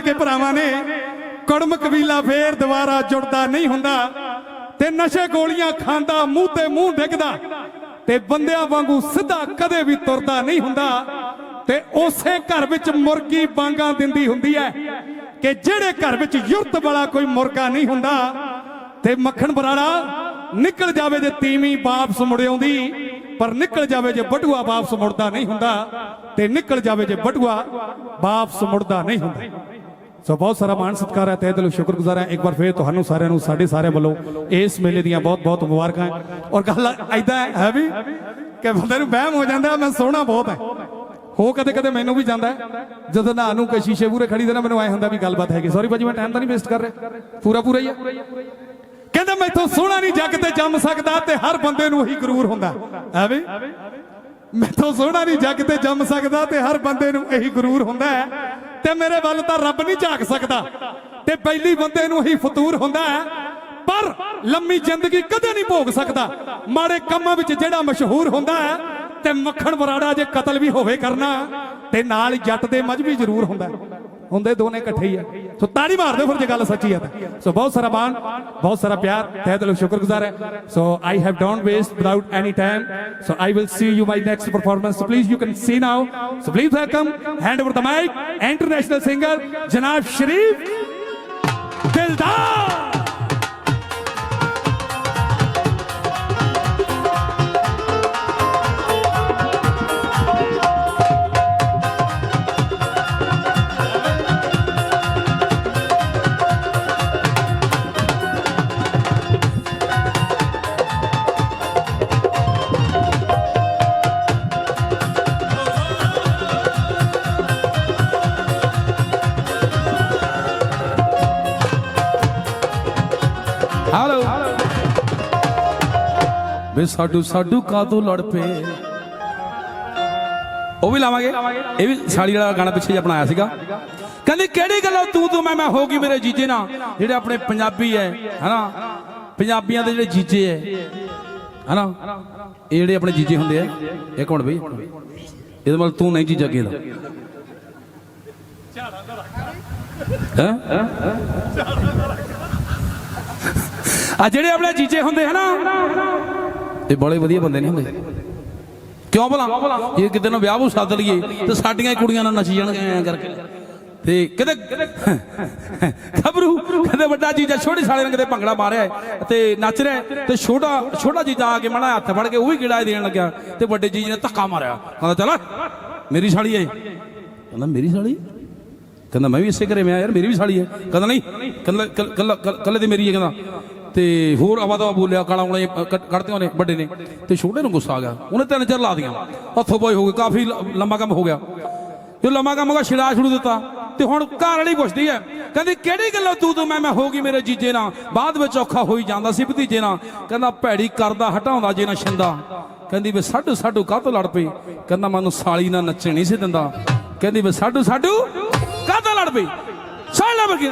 ਸਕੇ ਭਰਾਵਾਂ ਨੇ। ਕੜਮ ਕਬੀਲਾ ਫੇਰ ਦੁਬਾਰਾ ਜੁੜਦਾ ਨਹੀਂ ਹੁੰਦਾ ਤੇ ਨਸ਼ੇ ਗੋਲੀਆਂ ਖਾਂਦਾ, ਮੂੰਹ ਤੇ ਮੂੰਹ ਡਿੱਗਦਾ ਤੇ ਬੰਦਿਆਂ ਵਾਂਗੂ ਸਿੱਧਾ ਕਦੇ ਵੀ ਤੁਰਦਾ ਨਹੀਂ ਹੁੰਦਾ ਤੇ ਉਸੇ ਘਰ ਵਿੱਚ ਮੁਰਗੀ ਬਾਂਗਾ ਦਿੰਦੀ ਹੁੰਦੀ ਹੈ ਕਿ ਜਿਹੜੇ ਘਰ ਵਿੱਚ ਯੁਰਤ ਵਾਲਾ ਕੋਈ ਮੁਰਗਾ ਨਹੀਂ ਹੁੰਦਾ ਤੇ ਮੱਖਣ ਬਰਾੜਾ ਨਿਕਲ ਜਾਵੇ ਜੇ ਤੀਵੀਂ ਵਾਪਸ ਮੁੜ ਆਉਂਦੀ, ਪਰ ਨਿਕਲ ਜਾਵੇ ਜੇ ਬਟੂਆ ਵਾਪਸ ਮੁੜਦਾ ਨਹੀਂ ਹੁੰਦਾ ਤੇ ਨਿਕਲ ਜਾਵੇ ਜੇ ਬਟੂਆ ਵਾਪਸ ਮੁੜਦਾ ਨਹੀਂ ਹੁੰਦਾ। ਸੋ ਬਹੁਤ ਸਾਰਾ ਮਾਣ ਸਤਿਕਾਰ ਹੈ, ਤਹਿ ਦਿਲੋਂ ਸ਼ੁਕਰਗੁਜ਼ਾਰ ਹਾਂ। ਇੱਕ ਵਾਰ ਫੇਰ ਤੁਹਾਨੂੰ ਸਾਰਿਆਂ ਨੂੰ, ਸਾਡੇ ਸਾਰਿਆਂ ਵੱਲੋਂ ਇਸ ਮੇਲੇ ਦੀਆਂ ਬਹੁਤ ਬਹੁਤ ਮੁਬਾਰਕਾਂ। ਔਰ ਗੱਲ ਐਦਾਂ ਹੈ ਵੀ? ਕਿ ਬੰਦੇ ਨੂੰ ਵਹਿਮ ਹੋ ਜਾਂਦਾ, ਮੈਂ ਸੋਹਣਾ ਬਹੁਤ ਹੈ। ਹੋ ਕਦੇ ਕਦੇ ਮੈਨੂੰ ਵੀ ਜਾਂਦਾ ਜਦੋਂ ਨਾ ਨੂੰ ਕੋਈ ਸ਼ੀਸ਼ੇ ਪੂਰੇ ਖੜੀ ਦੇ ਨਾ, ਮੈਨੂੰ ਐ ਹੁੰਦਾ ਵੀ ਗੱਲਬਾਤ ਹੈਗੀ। ਸੌਰੀ ਭਾਜੀ, ਮੈਂ ਟਾਈਮ ਤਾਂ ਨਹੀਂ ਵੇਸਟ ਕਰ ਰਿਹਾ। ਪੂਰਾ ਪੂਰਾ ਹੀ ਹੈ। ਕਹਿੰਦਾ ਮੈਥੋਂ ਸੋਹਣਾ ਨਹੀਂ ਜੱਗ ਤੇ ਜੰਮ ਸਕਦਾ ਤੇ ਹਰ ਬੰਦੇ ਨੂੰ ਉਹੀ ਗਰੂਰ ਹੁੰਦਾ। ਐਵੇਂ ਮੈਥੋਂ ਸੋਹਣਾ ਨਹੀਂ ਜੱਗ ਤੇ ਜੰਮ ਸਕਦਾ ਤੇ ਹਰ ਬੰਦੇ ਨੂੰ ਇਹੀ ਗਰੂਰ ਹੁੰਦਾ ਹੈ। ਤੇ ਮੇਰੇ ਵੱਲ ਤਾਂ ਰੱਬ ਨਹੀਂ ਝਾਕ ਸਕਦਾ। ਤੇ ਪਹਿਲੀ ਬੰਦੇ ਨੂੰ ਹੀ ਫਤੂਰ ਹੁੰਦਾ ਹੈ, ਪਰ ਲੰਮੀ ਜ਼ਿੰਦਗੀ ਕਦੇ ਨਹੀਂ ਭੋਗ ਸਕਦਾ। ਮਾੜੇ ਕੰਮਾਂ ਵਿੱਚ ਜਿਹੜਾ ਮਸ਼ਹੂਰ ਹੁੰਦਾ ਹੈ, ਤੇ ਮੱਖਣ ਬਰਾੜਾ ਜੇ ਕਤਲ ਵੀ ਹੋਵੇ ਕਰਨਾ, ਤੇ ਨਾਲ ਹੀ ਜੱਟ ਦੇ ਮਜਬੀ ਜ਼ਰੂਰ ਹੁੰਦਾ ਹੁੰਦੇ ਦੋਨੇ ਇਕੱਠੇ ਹੀ ਆ। ਸੋ ਤਾੜੀ ਮਾਰ ਦਿਓ ਫਿਰ ਜੇ ਗੱਲ ਸੱਚੀ ਹੈ ਤਾਂ। ਸੋ ਬਹੁਤ ਸਾਰਾ ਮਾਣ, ਬਹੁਤ ਸਾਰਾ ਪਿਆਰ, ਤਹਿ ਦਿਲੋਂ ਸ਼ੁਕਰਗੁਜ਼ਾਰ ਹੈ। So I have don't waste without any time so I will see you my next performance so please you can see now so please welcome hand over the mic international singer ਜਨਾਬ ਸ਼ਰੀਫ ਦਿਲਦਾਰ। ਵੇ ਸਾਡੂ ਸਾਡੂ ਕਾਤੋਂ ਲੜ ਪਏ? ਉਹ ਵੀ ਲਾਵਾਂਗੇ। ਇਹ ਵੀ ਸਾੜੀ ਵਾਲਾ ਗਾਣਾ ਪਿੱਛੇ ਜਿਹਾ ਬਣਾਇਆ ਸੀਗਾ। ਕਹਿੰਦੀ, ਕਿਹੜੀ ਗੱਲੋਂ ਤੂੰ ਤੂੰ ਮੈਂ ਮੈਂ ਹੋ ਗਈ ਮੇਰੇ ਜੀਜੇ ਨਾਲ? ਜਿਹੜੇ ਆਪਣੇ ਪੰਜਾਬੀ ਐ, ਹਨਾ? ਪੰਜਾਬੀਆਂ ਦੇ ਜਿਹੜੇ ਜੀਜੇ ਐ, ਹਨਾ? ਇਹ ਜਿਹੜੇ ਆਪਣੇ ਜੀਜੇ ਹੁੰਦੇ ਐ। ਇੱਕ ਮਿੰਟ ਬਈ। ਇਹਦੇ ਮਤਲਬ ਤੂੰ ਨਹੀਂ ਜੀਜਾ ਗੇਦਾ ਹੈ? ਆ ਜਿਹੜੇ ਆਪਣੇ ਜੀਜੇ ਹੁੰਦੇ, ਹਨਾ? ਇਹ ਬੜੇ ਵਧੀਆ ਬੰਦੇ ਨਹੀਂ ਹੁੰਦੇ। ਕਿਉਂ ਭਲਾ? ਜੇ ਕਿਤੇ ਨੂੰ ਵਿਆਹ ਨੂੰ ਸੱਦ ਲਈਏ, ਤੇ ਸਾਡੀਆਂ ਹੀ ਕੁੜੀਆਂ ਨਾਲ ਨੱਚੀ ਜਾਣਗੇ ਐਂ ਕਰਕੇ। ਤੇ ਕਿਤੇ ਖਬਰੂ, ਕਹਿੰਦੇ ਵੱਡਾ ਜੀਜਾ ਛੋਟੇ ਸਾਲੇ ਨੇ ਕਿਤੇ ਭੰਗੜਾ ਮਾਰਿਆ ਤੇ ਨੱਚ ਰਿਹਾ ਤੇ ਛੋਟਾ ਛੋਟਾ ਜੀਜਾ ਆ ਕੇ ਮਣਾ ਹੱਥ ਫੜ ਕੇ ਉਹ ਵੀ ਗਿੜਾ ਦੇਣ ਲੱਗਿਆ ਤੇ ਵੱਡੇ ਜੀਜੇ ਨੇ ਧੱਕਾ ਮਾਰਿਆ। ਕਹਿੰਦਾ, ਚਲ ਮੇਰੀ ਸਾਲੀ ਹੈ। ਕਹਿੰਦਾ, ਮੇਰੀ ਸਾਲੀ? ਕਹਿੰਦਾ, ਮੈਂ ਵੀ ਇਸੇ ਘਰੇ ਮੈਂ ਯਾਰ, ਮੇਰੀ ਵੀ ਸਾਲੀ ਹੈ। ਕਹਿੰਦਾ, ਨਹੀਂ ਕੱਲਾ ਕੱਲਾ, ਕੱਲੇ ਦੀ ਮੇਰੀ ਹੈ, ਕਹਿੰਦਾ। ਤੇ ਹੋਰ ਆਵਾ ਬੋਲਿਆ ਕਾਲਾ ਉਂਗਲਾਂ ਜਿਹੀਆਂ ਉਹਨੇ ਵੱਡੇ ਨੇ। ਤੇ ਛੋਟੇ ਨੂੰ ਗੁੱਸਾ ਆ ਗਿਆ। ਉਹਨੇ ਤਿੰਨ ਚਾਰ ਲਾ ਦੀਆਂ ਹੱਥੋਂ ਬੋਏ ਹੋ ਗਏ। ਕਾਫੀ ਲੰਮਾ ਕੰਮ ਹੋ ਗਿਆ। ਜੋ ਲੰਮਾ ਕੰਮ ਹੋ ਗਿਆ ਛਿੜਾ ਛੁੜੂ ਦਿੱਤਾ। ਤੇ ਹੁਣ ਘਰ ਵਾਲੀ ਪੁੱਛਦੀ ਹੈ, ਕਹਿੰਦੀ, ਕਿਹੜੀ ਗੱਲੋਂ ਤੂੰ ਤੂੰ ਮੈਂ ਮੈਂ ਹੋ ਗਈ ਮੇਰੇ ਜੀਜੇ ਨਾਲ? ਬਾਅਦ ਵਿੱਚ ਔਖਾ ਹੋਈ ਜਾਂਦਾ ਸੀ ਭਤੀਜੇ ਨਾਲ। ਕਹਿੰਦਾ, ਭੈੜੀ ਕਰਦਾ ਹਟਾਉਂਦਾ ਜੇ ਨਾ ਛਿੰਦਾ। ਕਹਿੰਦੀ, ਵੇ ਸਾਡੂ ਸਾਡੂ ਕਾਹਤੋਂ ਲੜ ਪਈ? ਕਹਿੰਦਾ, ਮੈਨੂੰ ਸਾਲੀ ਨਾਲ ਨੱਚਣ ਨਹੀਂ ਸੀ ਦਿੰਦਾ। ਕਹਿੰਦੀ, ਵੇ ਸਾਡੂ ਸਾਡੂ ਕਾਹਤੋਂ ਲੜ ਪਈ? ਸਾਲ ਨੰਬਰ ਕੀ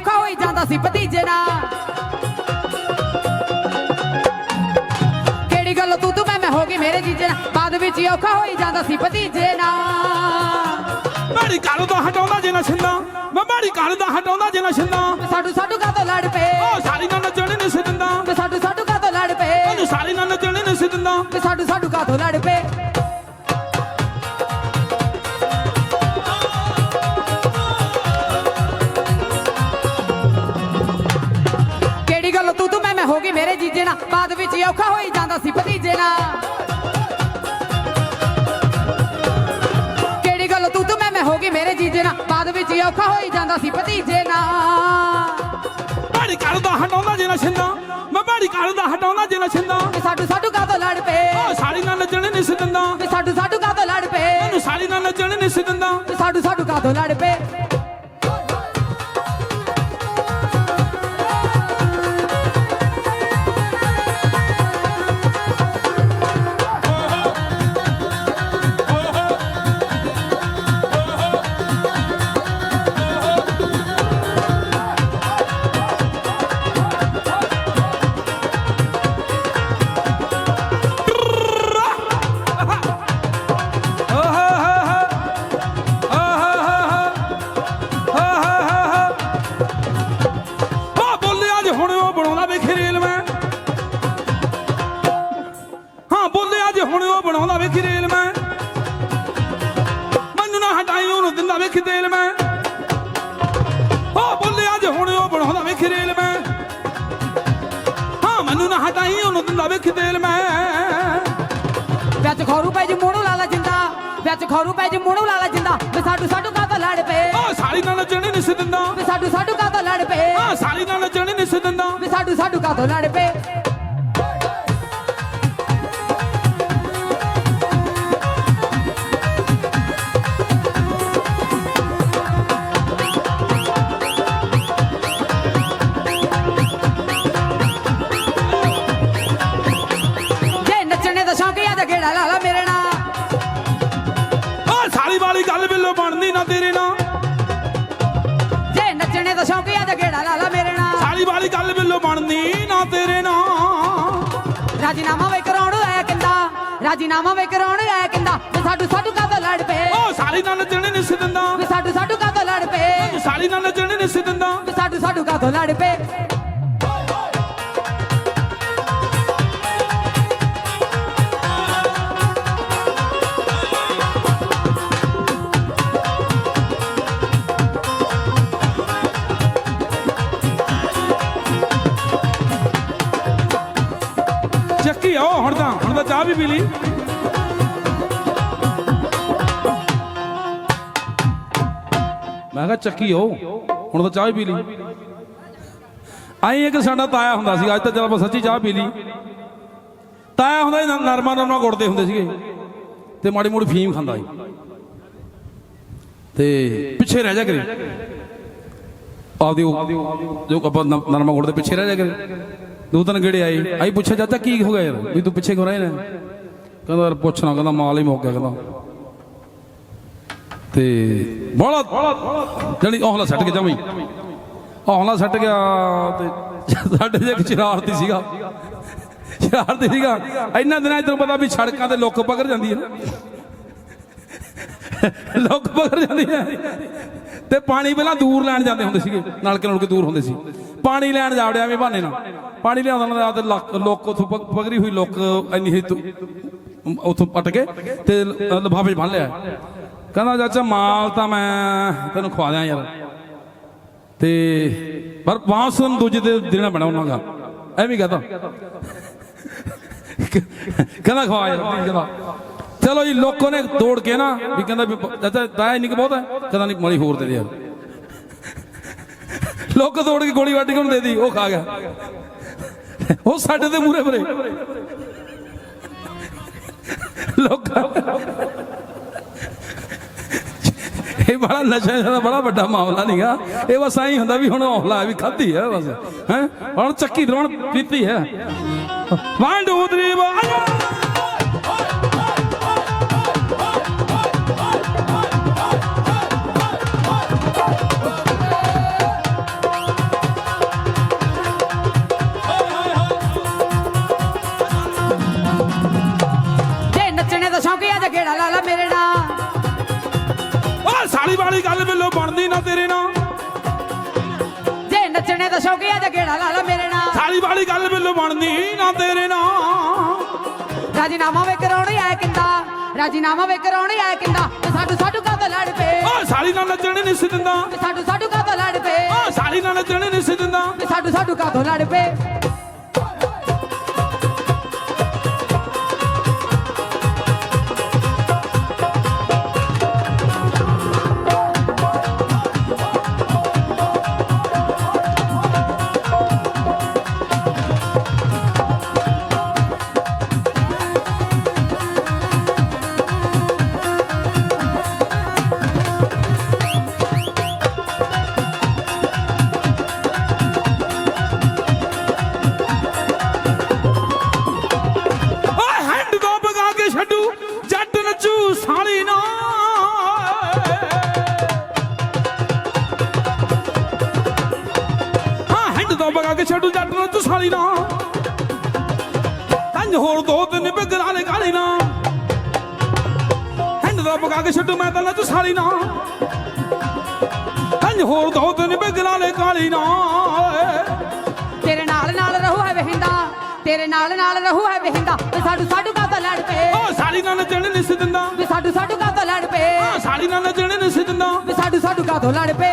ਔਖਾ ਹੋਈ ਜਾਂਦਾ ਸੀ ਭਤੀਜੇ ਨਾਲ। ਕਿਹੜੀ ਗੱਲ ਤੂੰ ਤੂੰ ਮੈਂ ਮੈਂ ਹੋ ਗਈ ਮੇਰੇ ਜੀਜੇ ਨਾਲ। ਬਾਅਦ ਵਿੱਚ ਹੀ ਔਖਾ ਹੋਈ ਜਾਂਦਾ ਸੀ ਭਤੀਜੇ ਨਾਲ। ਮਾੜੀ ਕਾਲੂ ਦਾ ਹਟਾਉਂਦਾ ਜੇ ਨਾ ਛਿੰਦਾ। ਮੈਂ ਮਾੜੀ ਕਾਲੂ ਦਾ ਹਟਾਉਂਦਾ ਜੇ ਨਾ ਛਿੰਦਾ। ਸਾਡੂ ਸਾਡੂ ਕਾਤੋਂ ਲੜ ਪਏ? ਉਹ ਸਾਲੀ ਨਾਲ ਨੱਚਣ ਨਹੀਂ ਸੀ ਦਿੰਦਾ। ਤੇ ਸਾਡੂ ਸਾਡੂ ਕਾਤੋਂ ਲੜ ਪਏ? ਉਹਨੂੰ ਸਾਲੀ ਨਾਲ ਨੱਚਣ ਨਹੀਂ ਸੀ ਦਿੰਦਾ। ਤੇ ਸਾਡੂ ਸਾਡੂ ਕਾਤੋਂ ਲੜ ਪਏ? ਗਈ ਮੇਰੇ ਜੀਜੇ ਨਾਲ ਬਾਅਦ ਵਿੱਚ ਹੀ ਔਖਾ ਹੋਈ ਜਾਂਦਾ ਸੀ ਭਤੀਜੇ ਨਾਲ। ਕਿਹੜੀ ਗੱਲ ਤੂੰ ਤੂੰ ਮੈਂ ਮੈਂ ਹੋ ਗਈ ਮੇਰੇ ਜੀਜੇ ਨਾਲ ਬਾਅਦ ਵਿੱਚ ਹੀ ਔਖਾ ਹੋਈ ਜਾਂਦਾ ਸੀ ਭਤੀਜੇ ਨਾਲ। ਮਾੜੀ ਕਾਲੂ ਦਾ ਹਟਾਉਂਦਾ ਜੇ ਨਾ ਛਿੰਦਾ। ਮੈਂ ਮਾੜੀ ਕਾਲੂ ਦਾ ਹਟਾਉਂਦਾ ਜੇ ਨਾ ਛਿੰਦਾ। ਤੇ ਸਾਡੂ ਸਾਡੂ ਕਾਤੋਂ ਲੜ ਪਏ? ਉਹ ਸਾਲੀ ਨਾਲ ਨੱਚਣ ਨਹੀਂ ਸੀ ਦਿੰਦਾ। ਤੇ ਸਾਡੂ ਸਾਡੂ ਕਾਤੋਂ ਲੜ ਪਏ? ਉਹਨੂੰ ਸਾਲੀ ਨਾਲ ਨੱਚਣ ਨਹੀਂ ਸੀ ਦਿੰਦਾ। ਤੇ ਸਾਡੂ ਸਾਡੂ ਕਾਤੋਂ ਲੜ ਪਏ? ਵੇਖੀ ਤੇਲ ਮੈਂ। ਉਹ ਬੋਲਿਆ ਜੇ ਹੁਣ ਉਹ ਬਣਾਉਂਦਾ ਵੇਖੀ ਰੇਲ ਮੈਂ। ਹਾਂ ਮੈਨੂੰ ਨਾ ਹਟਾਈ ਉਹਨੂੰ ਦਿੰਦਾ ਵੇਖੀ ਤੇਲ ਮੈਂ। ਵਿੱਚ ਖੌਰੂ ਪੈ ਜੀ ਮੂਣੂ ਲਾਲਾ ਜਿੰਦਾ। ਵਿੱਚ ਖੌਰੂ ਪੈ ਜੀ ਮੂਣੂ ਲਾਲਾ ਜਿੰਦਾ। ਵੇ ਸਾਡੂ ਸਾਡੂ ਕਾ ਲੜ ਪਏ? ਉਹ ਸਾਲੀ ਨਾਲ ਨੱਚਣੀ ਨਹੀਂ ਸੀ ਦਿੰਦਾ। ਵੇ ਸਾਡੂ ਸਾਡੂ ਕਾ ਲੜ ਪਏ? ਹਾਂ ਸਾਲੀ ਨਾਲ ਨੱਚਣੀ ਨਹੀਂ ਸੀ ਦਿੰਦਾ। ਵੇ ਸਾਡੂ ਸਾਡੂ ਕਾ ਲੜ ਪਏ? ਰਾਜੀਨਾਮਾ ਵੇ ਕਰਾਉਣ ਆਇਆ ਕਿੰਦਾ ਵੇ ਸਾਡੂ ਸਾਡੂ ਕਾ ਲੜ ਪਏ। ਉਹ ਸਾਲੀ ਨਾਲ ਨੱਚਣੀ ਨਹੀਂ ਸੀ ਦਿੰਦਾ। ਵੇ ਸਾਡੂ ਸਾਡੂ ਕਾ ਲੜ ਪਏ। ਸਾਲੀ ਨਾਲ ਨੱਚਣੀ ਨਹੀਂ ਸੀ ਦਿੰਦਾ। ਵੇ ਸਾਡੂ ਸਾਡੂ ਕਾ ਲੜ ਪਏ। ਵੀ ਪੀ ਲਈ। ਮੈਂ ਕਿਹਾ ਚੱਕੀ ਆਓ ਹੁਣ ਤਾਂ ਚਾਹ ਵੀ ਪੀ ਲਈ। ਆਈ ਇੱਕ ਸਾਡਾ ਤਾਇਆ ਹੁੰਦਾ ਸੀ ਅੱਜ ਤਾਂ ਚਲ ਆਪਾਂ ਸੱਚੀ ਚਾਹ ਪੀ ਲਈ। ਤਾਇਆ ਹੁੰਦਾ ਸੀ ਨਰਮਾ ਨਰਮਾ ਗੁੜਦੇ ਹੁੰਦੇ ਸੀਗੇ। ਤੇ ਮਾੜੀ ਮੋੜੀ ਫੀਮ ਖਾਂਦਾ ਸੀ। ਤੇ ਪਿੱਛੇ ਰਹਿ ਜਾ ਕਰੇ। ਆਪਦੀ ਉਹ- ਜੋ ਆਪਾਂ ਨ- ਨਰਮਾ ਗੁੜਦੇ ਪਿੱਛੇ ਰਹਿ ਜਾ ਕਰੇ। ਦੋ ਤਿੰਨ ਗੇੜੇ ਆਏ। ਆਈ ਪੁੱਛਿਆ ਚਾਚਾ, ਕੀ ਹੋ ਗਿਆ ਯਾਰ? ਵੀ ਤੂੰ ਪਿੱਛੇ ਕਿਉਂ ਰਹੇ ਨੇ ਕਹਿੰਦਾ, ਯਾਰ ਪੁੱਛਣਾ ਕਹਿੰਦਾ, ਮਾਲ ਹੀ ਮੁੱਕ ਗਿਆ, ਕਹਿੰਦਾ। ਤੇ ਬੜਾ ਜਣੀ ਔਹਲਾ ਛੱਡ ਕੇ ਜਮਈ ਔਹਲਾ ਛੱਡ ਗਿਆ ਤੇ ਸਾਡੇ ਜੇ ਸ਼ਰਾਰਤੀ ਸੀਗਾ। ਸ਼ਰਾਰਤੀ ਸੀਗਾ। ਇੰਨਾ ਦਿਨਾਂ ਤੈਨੂੰ ਪਤਾ ਵੀ ਸੜਕਾਂ ਤੇ ਲੁੱਕ ਪਕੜ ਜਾਂਦੀ ਹੈ ਨਾ। ਲੁੱਕ ਪਕੜ ਜਾਂਦੀ ਹੈ। ਤੇ ਪਾਣੀ ਪਹਿਲਾਂ ਦੂਰ ਲੈਣ ਜਾਂਦੇ ਹੁੰਦੇ ਸੀਗੇ। ਨਲਕੇ ਨਲਕੇ ਦੂਰ ਹੁੰਦੇ ਸੀ। ਪਾਣੀ ਲੈਣ ਜਾਵੜਿਆ ਐਵੇਂ ਬਹਾਨੇ ਨਾਲ। ਪਾਣੀ ਲਿਆਉਂਦਾ ਨਾ ਤੇ ਲੱਕ- ਉਥੋਂ ਪਕੜੀ ਹੋਈ ਲੋਕ ਇੰਨੀ ਹੀ ਉਥੋਂ ਪਟ ਕੇ ਤੇ ਲਫਾਫੇ 'ਚ ਬੰਨ ਲਿਆ। ਕਹਿੰਦਾ, ਚਾਚਾ ਮਾਲ ਤਾਂ ਮੈਂ ਤੈਨੂੰ ਖਵਾ ਦਿਆਂ ਯਾਰ। ਤੇ ਪਰ ਵਾਪਸ ਨੂੰ ਦੂਜੇ ਦੇ ਦੇਣਾ ਪੈਣਾ ਉਹਨਾਂ ਦਾ। ਐਵੇਂ ਕਹਤਾ। ਕਹਿੰਦਾ, ਖਵਾ ਯਾਰ ਕਹਿੰਦਾ ਚਲੋ ਜੀ, ਲੋਕੋ ਨੇ ਤੋੜ ਕੇ ਨਾ ਵੀ ਕਹਿੰਦਾ ਵੀ ਚਾਚਾ ਦਾਇਆ ਇੰਨੀ ਕੁ ਬਹੁਤ ਹੈ। ਕਹਿੰਦਾ, ਨਹੀਂ, ਮੜੀ ਹੋਰ ਦੇ ਦੇ ਯਾਰ। ਲੋਕ ਤੋੜ ਕੇ ਗੋਲੀ ਵੱਢ ਕੇ ਉਹਨੂੰ ਦੇ ਦੀ, ਉਹ ਖਾ ਗਿਆ। ਉਹ ਸਾਡੇ ਤੇ ਮੂਰੇ ਭਰੇ ਲੋਕਾਂ ਇਹ ਬੜਾ ਨਸ਼ਾ ਦਾ ਬੜਾ ਵੱਡਾ ਮਾਮਲਾ ਨਹੀਂਗਾ ਇਹ ਬਸ ਐਂ ਹੁੰਦਾ ਵੀ ਹੁਣ ਹੌਲਾ ਵੀ ਖਾਧੀ ਹੈ ਬਸ। ਹੈ? ਹੁਣ ਚੱਕੀ ਰੋਣ ਪੀਤੀ ਹੈ ਵਨ ਟੂ ਥਰੀ ਲਾ ਲਾ ਮੇਰੇ ਨਾਲ। ਸਾਲੀ ਵਾਲੀ ਗੱਲ ਬਿੱਲੋ ਬਣਦੀ ਨਾ ਤੇਰੇ ਨਾਲ। ਰਾਜੀਨਾਮਾ ਵੇ ਕਰਾਉਣ ਆਇਆ ਕਿੰਦਾ ਰਾਜੀਨਾਮਾ ਵੇ ਕਰਾਉਣ ਆਇਆ ਕਿੰਦਾ। ਤੇ ਸਾਡੂ ਸਾਡੂ ਕਾ ਲੜ ਪਏ? ਓ ਸਾਲੀ ਨਾਲ ਨੱਚਣ ਨਹੀਂ ਸੀ ਦਿੰਦਾ। ਤੇ ਸਾਡੂ ਸਾਡੂ ਕਾ ਲੜ ਪਏ? ਓ ਸਾਲੀ ਨਾਲ ਨੱਚਣ ਨਹੀਂ ਸੀ ਦਿੰਦਾ। ਤੇ ਸਾਡੂ ਸਾਡੂ ਕਾ ਲੜ ਪਏ? ਭਗਾ ਕੇ ਛੱਡੂ ਮੈਂ ਤਾਂ ਨੱਚੂ ਸਾਲੀ ਨਾ। ਕੰਜ ਹੋਰ ਦੋ ਤਿੰਨ ਬਿਗਰਾਂ ਨੇ ਕਾਲੀ ਨਾ। ਤੇਰੇ ਨਾਲ ਨਾਲ ਰਹੂ ਹੈ ਵਹਿੰਦਾ ਤੇਰੇ ਨਾਲ ਨਾਲ ਰਹੂ ਹੈ ਵਹਿੰਦਾ। ਤੇ ਸਾਡੂ ਸਾਡੂ ਕਾ ਲੜ ਪਏ। ਓ ਸਾਲੀ ਨਾਲ ਨੱਚਣ ਨਹੀਂ ਸੀ ਦਿੰਦਾ। ਵੀ ਸਾਡੂ ਸਾਡੂ ਕਾਤੋਂ ਲੜ ਪਏ। ਆ ਸਾਲੀ ਨਾਲ ਨੱਚਣ ਨਹੀਂ ਸੀ ਦਿੰਦਾ। ਵੀ ਸਾਡੂ ਸਾਡੂ ਕਾਤੋਂ ਲੜ ਪਏ।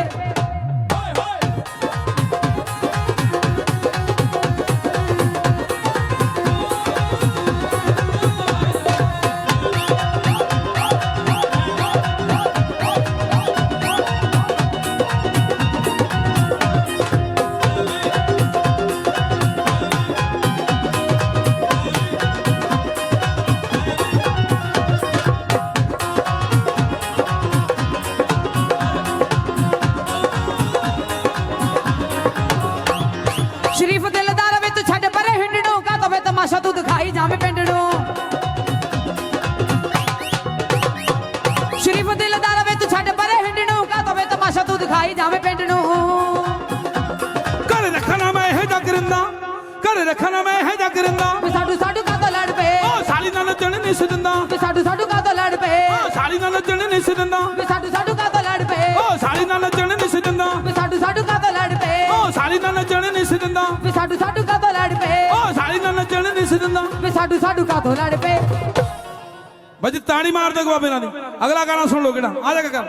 ਤਮਾਸ਼ਾ ਤੂੰ ਦਿਖਾਈ ਜਾਵੇਂ ਪਿੰਡ। ਨੂੰ ਸ਼ਰੀਫ ਦਿਲਦਾਰ ਵੇ ਤੂੰ ਛੱਡ ਪਰੇ ਹਿੰਡਣੋਂ ਕਾ ਤਵੇ ਤਮਾਸ਼ਾ ਤੂੰ ਦਿਖਾਈ ਜਾਵੇਂ ਪਿੰਡ। ਨੂੰ ਘਰ ਰੱਖਣਾ ਮੈਂ ਇਹ ਜਾ ਕਰਿੰਦਾ ਘਰ ਰੱਖਣਾ ਮੈਂ ਇਹ ਜਾ ਕਰਿੰਦਾ ਵੀ ਸਾਡੂ ਸਾਡੂ ਕਾ ਤੋਂ ਲੜ ਪਏ? ਓ ਸਾਲੀ ਨਾਲ ਨੱਚਣ ਨਹੀਂ ਸੀ ਦਿੰਦਾ। ਵੀ ਸਾਡੂ ਸਾਡੂ ਕਾ ਤੋਂ ਲੜ ਪਏ? ਓ ਸਾਲੀ ਨਾਲ ਨੱਚਣ ਨਹੀਂ ਸੀ ਦਿੰਦਾ। ਵੀ ਸਾਡੂ ਸਾਡੂ ਕਾ ਤੋਂ ਲੜ ਪਏ? ਓ ਸਾਲੀ ਨਾਲ ਨੱਚਣ ਨਹੀਂ ਸੀ ਦਿੰਦਾ। ਵੀ ਸਾਡੂ ਸਾਡੂ ਕਾ ਤੋਂ ਲੜ ਪਏ? ਓ ਸਾਲੀ ਨਾਲ ਨੱਚਣ ਨਹੀਂ ਸੀ ਦਿੰਦਾ। ਵੀ ਸਾਡੂ ਨੱਚਣ ਨਹੀਂ ਸੀ ਦਿੰਦਾ। ਵੀ ਸਾਡੂ ਸਾਡੂ ਕਾ ਤੋਂ ਲੜ ਪਏ? ਬੱਜ ਤਾੜੀ ਮਾਰ ਦੇ ਬਾਬੇ ਨਾਲ ਦੀ ਅਗਲਾ ਗਾਣਾ ਸੁਣ ਲਓ ਕਿਹੜਾ। ਆ ਜਾ ਕੇ ਕਰ।